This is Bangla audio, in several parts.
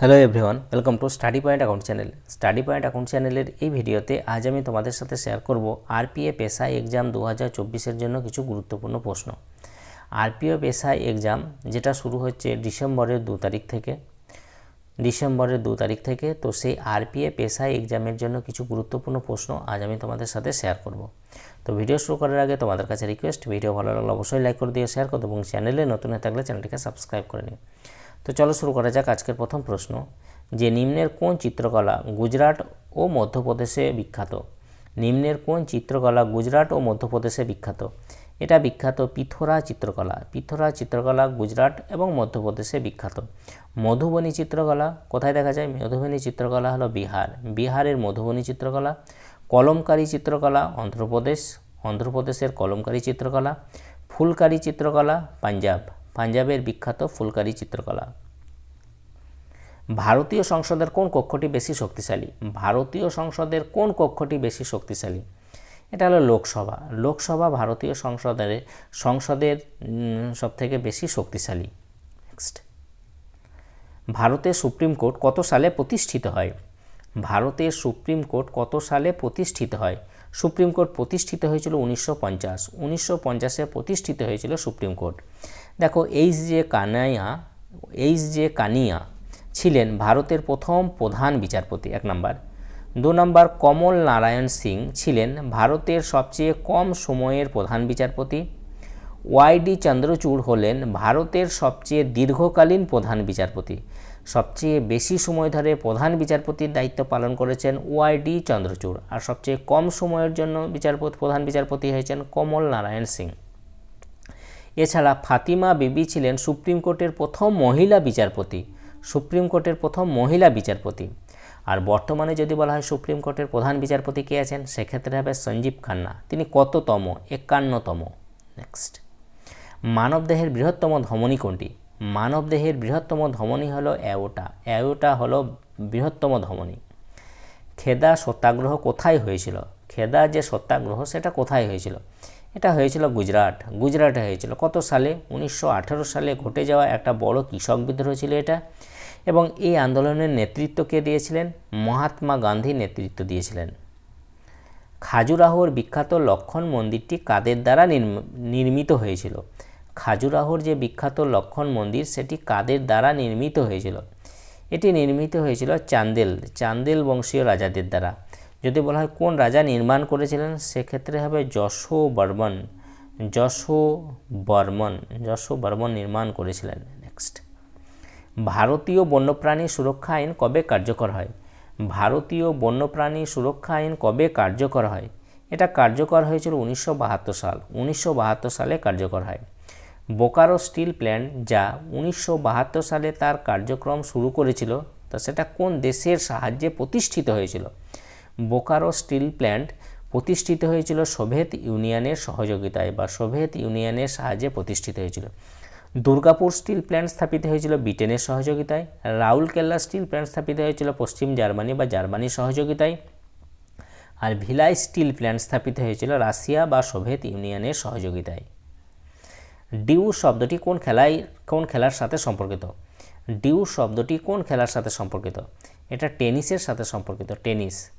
Hello everyone welcome to study point account channel study point account চ্যানেলের এই ভিডিওতে আজ আমি তোমাদের সাথে শেয়ার করব আরপিএফ এসআই এক্সাম দু হাজার চব্বিশের জন্য কিছু গুরুত্বপূর্ণ প্রশ্ন। আরপিএফ এসআই এক্সাম যেটা শুরু হচ্ছে ডিসেম্বরের দু তারিখ থেকে। ডিসেম্বরের দু তারিখ থেকে তো সেই আরপিএফ এসআই এক্সামের জন্য কিছু গুরুত্বপূর্ণ প্রশ্ন আজ আমি তোমাদের সাথে শেয়ার করব। তো ভিডিও শুরু করার আগে তোমাদের কাছে রিকোয়েস্ট ভিডিও ভালো লাগলে অবশ্যই লাইক করে দিয়ে শেয়ার করো এবং চ্যানেলে নতুন হয়ে থাকলে চ্যানেলটিকে সাবস্ক্রাইব করে নিও। তো চলো শুরু করা যাক আজকের প্রথম প্রশ্ন। যে নিম্নের কোন চিত্রকলা গুজরাট ও মধ্যপ্রদেশে বিখ্যাত? নিম্নের কোন চিত্রকলা গুজরাট ও মধ্যপ্রদেশে বিখ্যাত? এটা বিখ্যাত পিথোরা চিত্রকলা। পিথোরা চিত্রকলা গুজরাট এবং মধ্যপ্রদেশে বিখ্যাত। মধুবনী চিত্রকলা, কোথায় দেখা যায়? মধুবনী চিত্রকলা হলো বিহার। বিহারের মধুবনী চিত্রকলা, কলমকারী চিত্রকলা, অন্ধ্রপ্রদেশ। অন্ধ্রপ্রদেশের কলমকারী চিত্রকলা, ফুলকারী চিত্রকলা, পাঞ্জাব। পাঞ্জাবের বিখ্যাত ফুলকারী চিত্রকলা। ভারতীয় সংসদের কোন কক্ষটি বেশি শক্তিশালী? ভারতীয় সংসদের কোন কক্ষটি বেশি শক্তিশালী? এটা হলো লোকসভা। লোকসভা ভারতীয় সংসদের সংসদের সবথেকে বেশি শক্তিশালী। নেক্সট ভারতের সুপ্রিম কোর্ট কত সালে প্রতিষ্ঠিত হয়? ভারতের সুপ্রিম কোর্ট কত সালে প্রতিষ্ঠিত হয়? সুপ্রিম কোর্ট প্রতিষ্ঠিত হয়েছিল উনিশশো পঞ্চাশ। উনিশশো পঞ্চাশে প্রতিষ্ঠিত হয়েছিল সুপ্রিম কোর্ট। দেখো H J Kania H J Kania ছিলেন ভারতের প্রথম প্রধান বিচারপতি, এক নম্বর। দু নম্বর কমল নারায়ণ সিং ছিলেন ভারতের সবচেয়ে কম সময়ের প্রধান বিচারপতি। ওয়াইডি চন্দ্রচূড় হলেন ভারতের সবচেয়ে দীর্ঘকালীন প্রধান বিচারপতি। সবচেয়ে বেশি সময় ধরে প্রধান বিচারপতির দায়িত্ব পালন করেছেন ওয়াইডি চন্দ্রচূড় আর সবচেয়ে কম সময়ের জন্য বিচারপতি, প্রধান বিচারপতি হয়েছেন কমল নারায়ণ সিং। এছাড়া ফাতিমা বিবি ছিলেন সুপ্রিম কোর্টের প্রথম মহিলা বিচারপতি। সুপ্রিম কোর্টের প্রথম মহিলা বিচারপতি। আর বর্তমানে যদি বলা হয় সুপ্রিম কোর্টের প্রধান বিচারপতি কে আছেন, সেক্ষেত্রে হবে সঞ্জীব খান্না। তিনি কততম? একান্নতম। নেক্সট মানবদেহের বৃহত্তম ধমনী কোনটি? মানবদেহের বৃহত্তম ধমনী হলো অ্যাওটা। অ্যাওটা হলো বৃহত্তম ধমনী। খেদা সত্যাগ্রহ কোথায় হয়েছিল? খেদা যে সত্যাগ্রহ, সেটা কোথায় হয়েছিল? এটা হয়েছিল গুজরাট। গুজরাটে হয়েছিল। কত সালে? উনিশশো আঠেরো সালে ঘটে যাওয়া একটা বড় কৃষক বিদ্রোহ ছিল এটা। এবং এই আন্দোলনের নেতৃত্ব কে দিয়েছিলেন? মহাত্মা গান্ধী নেতৃত্ব দিয়েছিলেন। খাজুরাহোর বিখ্যাত লক্ষণ মন্দিরটি কাদের দ্বারা নির্মিত হয়েছিল? খাজুরাহোর যে বিখ্যাত লক্ষণ মন্দির, সেটি কাদের দ্বারা নির্মিত হয়েছিল? এটি নির্মিত হয়েছিল চান্দেল চান্দেল বংশীয় রাজাদের দ্বারা। যদি বলা হয় কোন রাজা নির্মাণ করেছিলেন, সেক্ষেত্রে হবে যশো বর্মন যশো বর্মন যশো বর্মন নির্মাণ করেছিলেন। নেক্সট ভারতীয় বন্যপ্রাণী সুরক্ষা আইন কবে কার্যকর হয়? ভারতীয় বন্যপ্রাণী সুরক্ষা আইন কবে কার্যকর হয়? এটা কার্যকর হয়েছিল উনিশশো বাহাত্তর সাল। উনিশশো বাহাত্তর সালে কার্যকর হয়। বোকারো স্টিল প্ল্যান্ট, যা উনিশশো বাহাত্তর সালে তার কার্যক্রম শুরু করেছিল, তা সেটা কোন দেশের সাহায্যে প্রতিষ্ঠিত হয়েছিল? বোকারো স্টিল প্ল্যান্ট প্রতিষ্ঠিত হয়েছিল সোভিয়েত ইউনিয়নের সহযোগিতায় বা সোভিয়েত ইউনিয়নের সাহায্যে প্রতিষ্ঠিত হয়েছিল। দুর্গাপুর স্টিল প্ল্যান্ট স্থাপিত হয়েছিল ব্রিটেনের সহযোগিতায়। রাউলকেল্লা স্টিল প্ল্যান্ট স্থাপিত হয়েছিল পশ্চিম জার্মানি বা জার্মানির সহযোগিতায়। আর ভিলাই স্টিল প্ল্যান্ট স্থাপিত হয়েছিল রাশিয়া বা সোভিয়েত ইউনিয়নের সহযোগিতায়। ডিউ শব্দটি কোন খেলায়, কোন খেলার সাথে সম্পর্কিত? ডিউ শব্দটি কোন খেলার সাথে সম্পর্কিত? এটা টেনিসের সাথে সম্পর্কিত, টেনিস।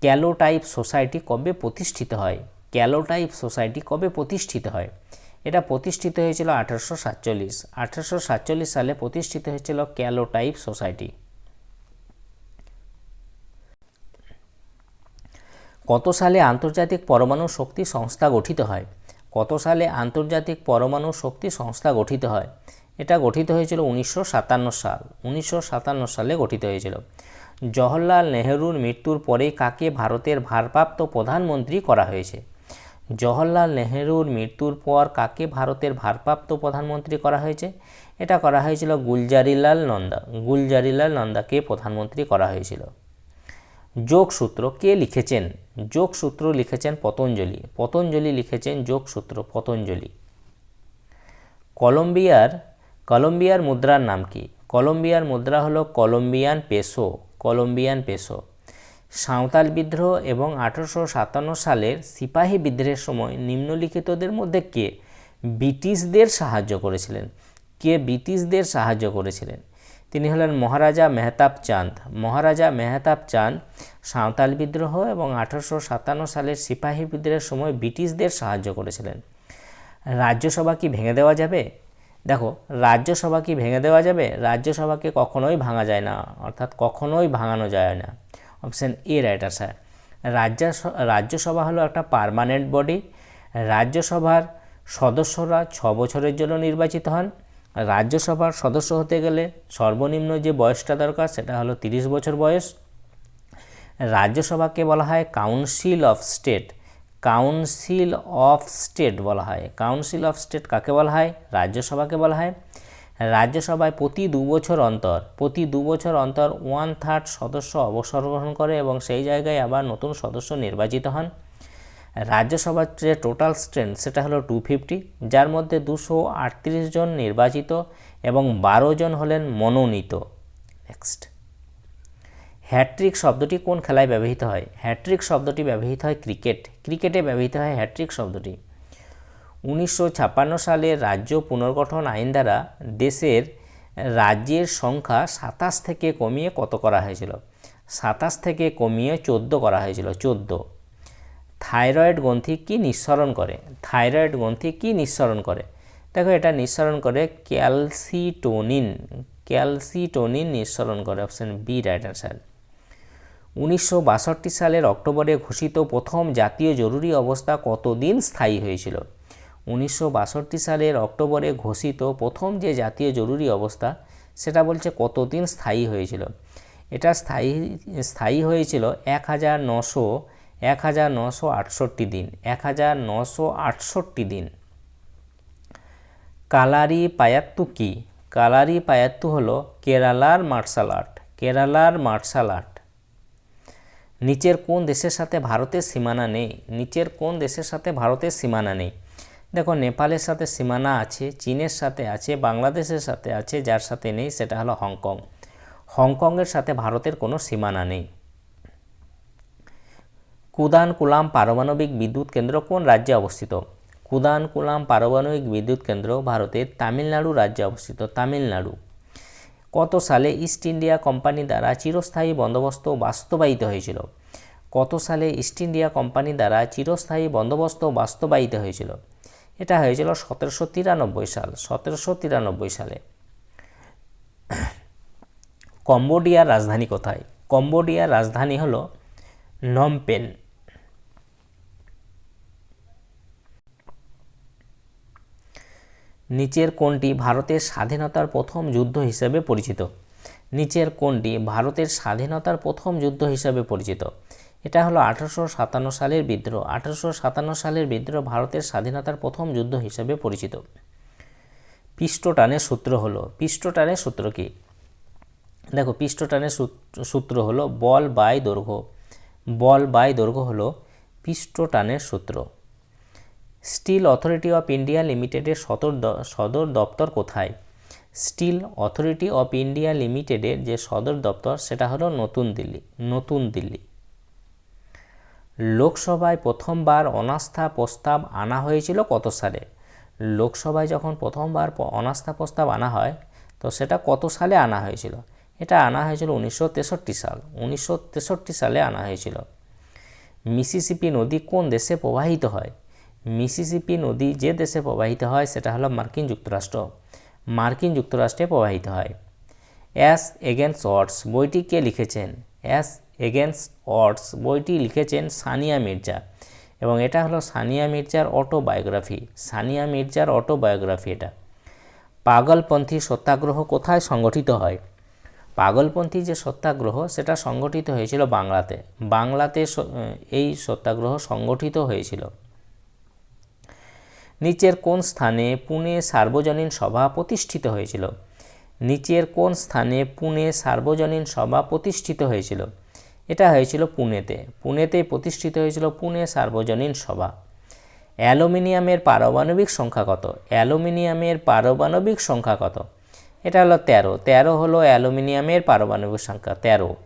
ক্যালোটাইপ সোসাইটি কবে প্রতিষ্ঠিত হয়? ক্যালোটাইপ সোসাইটি কবে প্রতিষ্ঠিত হয়? প্রতিষ্ঠিত হয়েছিল আঠারোশো সাতচল্লিশ। আঠারোশো সাতচল্লিশ সালে প্রতিষ্ঠিত হয়েছিল ক্যালোটাইপ সোসাইটি। কত সালে আন্তর্জাতিক পরমাণু শক্তি সংস্থা গঠিত হয়? কত সালে আন্তর্জাতিক পরমাণু শক্তি সংস্থা গঠিত হয়? এটা গঠিত হয়েছিল উনিশশো সাতান্ন সাল। উনিশশো সাতান্ন সালে গঠিত হয়েছিল। জওহরলাল নেহরুর মৃত্যুর পরেই কাকে ভারতের ভারপ্রাপ্ত প্রধানমন্ত্রী করা হয়েছে? জওহরলাল নেহরুর মৃত্যুর পর কাকে ভারতের ভারপ্রাপ্ত প্রধানমন্ত্রী করা হয়েছে? এটা করা হয়েছিল গুলজারিলাল নন্দা। গুলজারিলাল নন্দাকে প্রধানমন্ত্রী করা হয়েছিল। যোগসূত্র কে লিখেছেন? যোগসূত্র লিখেছেন পতঞ্জলি। পতঞ্জলি লিখেছেন যোগসূত্র পতঞ্জলি। কলম্বিয়ার কলম্বিয়ার মুদ্রার নাম কি? কলম্বিয়ার মুদ্রা হলো Colombian peso. Colombian peso. Santhal বিদ্রোহ এবং আঠারোশো সাতান্ন সালের সিপাহী বিদ্রোহের সময় নিম্নলিখিতদের মধ্যে কে? ব্রিটিশদের সাহায্য করেছিলেন। কে ব্রিটিশদের সাহায্য করেছিলেন? তিনি হলেন মহারাজা মেহতাব চাঁদ। মহারাজা মেহতাব চাঁদ সাঁওতাল বিদ্রোহ এবং আঠারোশো সাতান্ন সালের সিপাহী বিদ্রোহের সময় ব্রিটিশদের সাহায্য করেছিলেন। রাজ্যসভা কি ভেঙে দেওয়া যাবে? দেখো, রাজ্যসভা কি ভেঙে দেওয়া যাবে? রাজ্যসভাকে কখনোই ভাঙা যায় না, অর্থাৎ কখনোই ভাঙানো যায় না। অপশান এ রাইট স্যার রাজ্য রাজ্যসভা হলো একটা পার্মানেন্ট বডি রাজ্যসভার সদস্যরা ছ বছরের জন্য নির্বাচিত হন। রাজ্যসভার সদস্য হতে গেলে সর্বনিম্ন যে বয়সটা দরকার সেটা হলো তিরিশ বছর বয়স। রাজ্যসভাকে বলা হয় council of state council of state বলা হয়। কাউন্সিল অফ স্টেট কাকে বলা হয়? রাজ্যসভাকে বলা হয়। রাজ্যসভায় প্রতি দু বছর অন্তর, প্রতি দু বছর অন্তর ওয়ান থার্ড সদস্য অবসর গ্রহণ করে এবং সেই জায়গায় আবার নতুন সদস্য নির্বাচিত হন। রাজ্যসভার যে টোটাল স্ট্রেন্থ সেটা হলো টু ফিফটি যার মধ্যে দুশো আটত্রিশ জন নির্বাচিত এবং বারো জন হলেন মনোনীত। নেক্সট হ্যাট্রিক শব্দটি কোন খেলায় ব্যবহৃত হয়? হ্যাট্রিক শব্দটি ব্যবহৃত হয় ক্রিকেট। ক্রিকেটে ব্যবহৃত হয় হ্যাট্রিক শব্দটি। উনিশশো ছাপ্পান্ন সালে রাজ্য পুনর্গঠন আইন দ্বারা দেশের রাজ্যের সংখ্যা সাতাশ থেকে কমিয়ে কত করা হয়েছিল? সাতাশ থেকে কমিয়ে চোদ্দ করা হয়েছিল, চোদ্দ। থাইরয়েড গ্রন্থি কি নিঃসরণ করে? থাইরয়েড গ্রন্থি কি নিঃসরণ করে? দেখো, এটা নিঃসরণ করে ক্যালসিটোনিন। ক্যালসিটোনিন নিঃসরণ করে অপশান বি রাইট অ্যান্সার উনিশশো বাষট্টি সালের অক্টোবরে ঘোষিত প্রথম জাতীয় জরুরি অবস্থা কতদিন স্থায়ী হয়েছিল? উনিশশো বাষট্টি সালের অক্টোবরে ঘোষিত প্রথম যে জাতীয় জরুরি অবস্থা, সেটা বলছে কতদিন স্থায়ী হয়েছিল। এটা স্থায়ী স্থায়ী হয়েছিল এক হাজার নশো এক হাজার নশো আটষট্টি দিন এক হাজার নশো আটষট্টি দিন। কালারি পায়াত্তু কি? কালারি পায়াত্তু হলো কেরালার মার্শাল আর্ট, কেরালার মার্শাল আর্ট। নিচের কোন দেশের সাথে ভারতের সীমানা নেই? নিচের কোন দেশের সাথে ভারতের সীমানা নেই? দেখো, নেপালের সাথে সীমানা আছে, চীনের সাথে আছে, বাংলাদেশের সাথে আছে, যার সাথে নেই সেটা হলো হংকং। হংকংয়ের সাথে ভারতের কোনো সীমানা নেই। কুদানকুলাম পারমাণবিক বিদ্যুৎ কেন্দ্র কোন রাজ্যে অবস্থিত? কুদানকুলাম পারমাণবিক বিদ্যুৎ কেন্দ্র ভারতের তামিলনাড়ু রাজ্যে অবস্থিত, তামিলনাড়ু। কত সালে ইস্ট ইন্ডিয়া কোম্পানি দ্বারা চিরস্থায়ী বন্দোবস্ত বাস্তবায়িত হয়েছিল? কত সালে ইস্ট ইন্ডিয়া কোম্পানি দ্বারা চিরস্থায়ী বন্দোবস্ত বাস্তবায়িত হয়েছিল? এটা হয়েছিল সতেরোশো তিরানব্বই সাল, সতেরোশো তিরানব্বই সালে। কম্বোডিয়ার রাজধানী কোথায়? কম্বোডিয়ার রাজধানী হলো নমপেন। নিচের কোনটি ভারতের স্বাধীনতার প্রথম যুদ্ধ হিসেবে পরিচিত। নিচের কোনটি ভারতের স্বাধীনতার প্রথম যুদ্ধ হিসেবে পরিচিত। এটা হলো আঠারোশো সাতান্ন সালের বিদ্রোহ। আঠারোশো সাতান্ন সালের বিদ্রোহ ভারতের স্বাধীনতার প্রথম যুদ্ধ হিসেবে পরিচিত। পিষ্টটানের সূত্র হলো পিষ্টটানের সূত্র কি? দেখো পিষ্টটানের সূত্র হলো বল বাই দৈর্ঘ্য। বল বাই দৈর্ঘ্য হলো পিষ্টটানের সূত্র। স্টিল অথরিটি অফ ইন্ডিয়া লিমিটেডের সদর সদর দপ্তর কোথায়? স্টিল অথরিটি অফ ইন্ডিয়া লিমিটেডের যে সদর দপ্তর, সেটা হলো নতুন দিল্লি নতুন দিল্লি। লোকসভায় প্রথমবার অনাস্থা প্রস্তাব আনা হয়েছিল কত সালে? লোকসভায় যখন প্রথমবার অনাস্থা প্রস্তাব আনা হয়, তো সেটা কত সালে আনা হয়েছিল? এটা আনা হয়েছিল উনিশশো তেষট্টি সাল। উনিশশো তেষট্টি সালে আনা হয়েছিল। মিসিসিপি নদী কোন দেশে প্রবাহিত হয়? মিসিসিপি নদী যে দেশে প্রবাহিত হয়, সেটা হলো মার্কিন যুক্তরাষ্ট্র। মার্কিন যুক্তরাষ্ট্রে প্রবাহিত হয়। অ্যাস এগেন্স অর্ডস বইটি কে লিখেছেন? অ্যাস এগেন্স অর্ডস বইটি লিখেছেন সানিয়া মির্জা এবং এটা হলো সানিয়া মির্জার অটোবায়োগ্রাফি, সানিয়া মির্জার অটোবায়োগ্রাফি এটা। পাগলপন্থী সত্যাগ্রহ কোথায় সংগঠিত হয়? পাগলপন্থী যে সত্যাগ্রহ, সেটা সংগঠিত হয়েছিল বাংলাতে। বাংলাতে এই সত্যাগ্রহ সংগঠিত হয়েছিল। নিচের কোন স্থানে পুনে সার্বজনীন সভা প্রতিষ্ঠিত হয়েছিল? নিচের কোন স্থানে পুনে সার্বজনীন সভা প্রতিষ্ঠিত হয়েছিল? এটা হয়েছিল পুনেতে। পুনেতে প্রতিষ্ঠিত হয়েছিল পুনে সার্বজনীন সভা। অ্যালুমিনিয়ামের পারমাণবিক সংখ্যা কত? অ্যালুমিনিয়ামের পারমাণবিক সংখ্যা কত? এটা হলো তেরো। তেরো হলো অ্যালুমিনিয়ামের পারমাণবিক সংখ্যা, তেরো।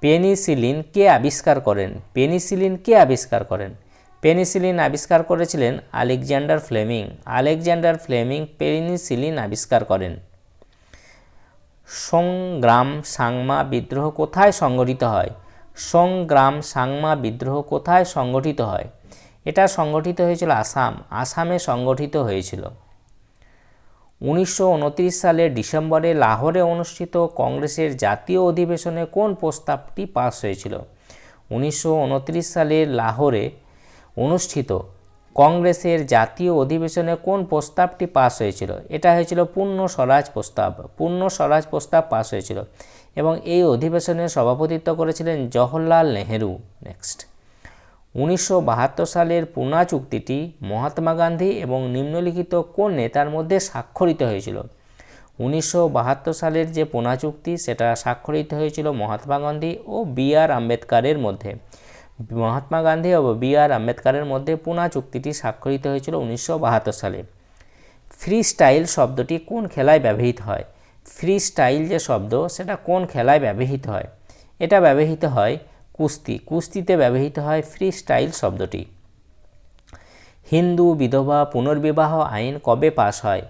পেনিসিলিন কে আবিষ্কার করেন? পেনিসিলিন কে আবিষ্কার করেন? পেনিসিলিন আবিষ্কার করেছিলেন Alexander Fleming. Alexander Fleming penicillin আবিষ্কার করেন। সংগ্রাম সাংমা বিদ্রোহ কোথায় সংগঠিত হয়? সংগ্রাম সাংমা বিদ্রোহ কোথায় সংগঠিত হয়? এটা সংগঠিত হয়েছিল আসাম। আসামে সংগঠিত হয়েছিল। উনিশশো উনত্রিশ সালের ডিসেম্বরে লাহোরে অনুষ্ঠিত কংগ্রেসের জাতীয় অধিবেশনে কোন প্রস্তাবটি পাস হয়েছিল? উনিশশো সালের লাহোরে অনুষ্ঠিত কংগ্রেসের জাতীয় অধিবেশনে কোন প্রস্তাবটি পাস হয়েছিল? এটা হয়েছিল পূর্ণ স্বরাজ প্রস্তাব, পূর্ণ স্বরাজ প্রস্তাব পাস হয়েছিল এবং এই অধিবেশনে সভাপতিত্ব করেছিলেন জওহরলাল নেহেরু। নেক্সট উনিশশো বাহাত্তর সালের পুনা চুক্তিটি মহাত্মা গান্ধী এবং নিম্নলিখিত কোন নেতার মধ্যে স্বাক্ষরিত হয়েছিল? উনিশশো বাহাত্তর সালের যে পুনা চুক্তি, সেটা স্বাক্ষরিত হয়েছিল মহাত্মা গান্ধী ও বি আর আম্বেদকারের মধ্যে। মহাত্মা গান্ধী ও বি আর আম্বেদকারের মধ্যে পুনা চুক্তিটি স্বাক্ষরিত হয়েছিল উনিশশো বাহাত্তর সালে। ফ্রি স্টাইল শব্দটি কোন খেলায় ব্যবহৃত হয়? ফ্রি স্টাইল যে শব্দ, সেটা কোন খেলায় ব্যবহৃত হয়? এটা ব্যবহৃত হয় কুস্তি। কুস্তিতে ব্যবহৃত হয় ফ্রি স্টাইল শব্দটি। হিন্দু বিধবা পুনর্বিবাহ আইন কবে পাশ হয়?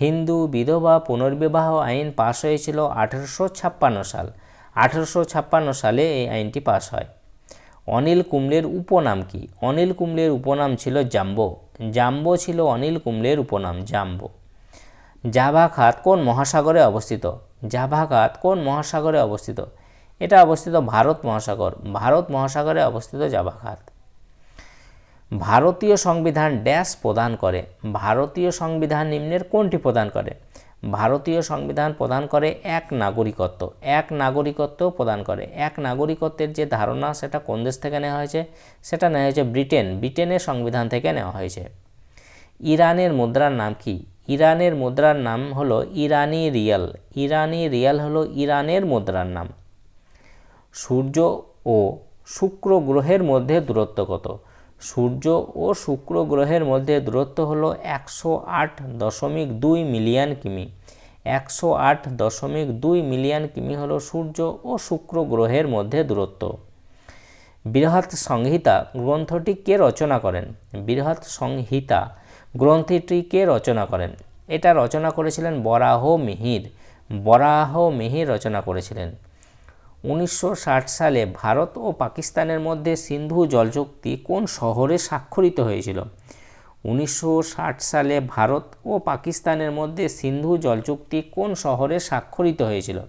হিন্দু বিধবা পুনর্বিবাহ আইন পাশ হয়েছিল আঠেরোশো ছাপ্পান্ন সাল। আঠেরোশো ছাপ্পান্ন সালে এই আইনটি পাশ হয়। অনিল কুম্বলের উপনাম কি? অনিল কুম্বলের উপনাম ছিল জাম্বো। জাম্বো ছিল অনিল কুম্বলের উপনাম, জাম্বো। জাভা খাত কোন মহাসাগরে অবস্থিত? জাভা খাত কোন মহাসাগরে অবস্থিত? এটা অবস্থিত ভারত মহাসাগর। ভারত মহাসাগরে অবস্থিত জাভা খাত। ভারতীয় সংবিধান ড্যাশ প্রদান করে। ভারতীয় সংবিধান নিম্নের কোনটি প্রদান করে? ভারতীয় সংবিধান প্রদান করে এক নাগরিকত্ব এক নাগরিকত্ব প্রদান করে। এক নাগরিকত্বের যে ধারণা সেটা কোন দেশ থেকে নেওয়া হয়েছে? সেটা নেওয়া হয়েছে ব্রিটেন। ব্রিটেনের সংবিধান থেকে নেওয়া হয়েছে। ইরানের মুদ্রার নাম কি? ইরানের মুদ্রার নাম হলো ইরানি রিয়াল। ইরানি রিয়াল হলো ইরানের মুদ্রার নাম। সূর্য ও শুক্র গ্রহের মধ্যে দূরত্ব কত? সূর্য ও শুক্র গ্রহের মধ্যে দূরত্ব হলো একশো আট দশমিক দুই মিলিয়ন কিমি। একশো আট দশমিক দুই মিলিয়ন কিমি হলো সূর্য ও শুক্র গ্রহের মধ্যে দূরত্ব। বৃহৎ সংহিতা গ্রন্থটি কে রচনা করেন? বৃহৎ সংহিতা গ্রন্থটি কে রচনা করেন? এটা রচনা করেছিলেন বরাহ মিহির। বরাহ মিহির রচনা করেছিলেন। উনিশশো ষাট সালে ভারত ও পাকিস্তানের মধ্যে সিন্ধু জলচুক্তি কোন শহরে স্বাক্ষরিত হয়েছিল? উনিশশো ষাট সালে ভারত ও পাকিস্তানের মধ্যে সিন্ধু জলচুক্তি কোন শহরে স্বাক্ষরিত হয়েছিল?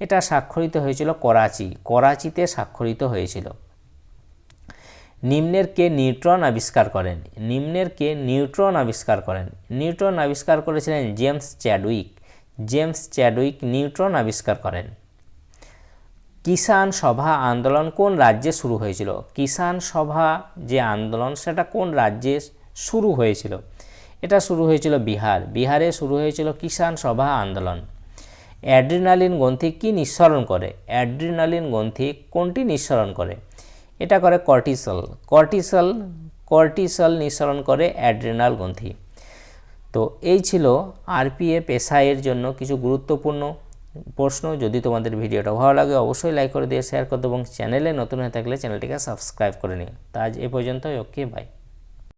এটা স্বাক্ষরিত হয়েছিল করাচি। করাচিতে স্বাক্ষরিত হয়েছিল। নিম্নের কে নিউট্রন আবিষ্কার করেন? নিম্নের কে নিউট্রন আবিষ্কার করেন? নিউট্রন আবিষ্কার করেছিলেন James Chadwick. James Chadwick neutron আবিষ্কার করেন। কিষাণ সভা আন্দোলন কোন রাজ্যে শুরু হয়েছিল? কিষাণ সভা যে আন্দোলন, সেটা কোন রাজ্যে শুরু হয়েছিল? এটা শুরু হয়েছিল বিহার। বিহারে শুরু হয়েছিল কিষাণ সভা আন্দোলন। অ্যাড্রিনালিন গ্রন্থি কি নিঃসরণ করে? অ্যাড্রিনালিন গ্রন্থি কোনটি নিঃসরণ করে? এটা করে কর্টিসল। কর্টিসল কর্টিসল নিঃসরণ করে অ্যাড্রিনাল গ্রন্থি। তো এই ছিল আরপিএফ পেশায়ের জন্য কিছু গুরুত্বপূর্ণ প্রশ্ন, যদি তোমাদের ভিডিওটা ভালো লাগে, অবশ্যই লাইক করে দিয়ে শেয়ার করতে এবং চ্যানেলে নতুন হয়ে থাকলে চ্যানেলটিকে সাবস্ক্রাইব করে নিও। তা আজ এ পর্যন্ত ওকে বাই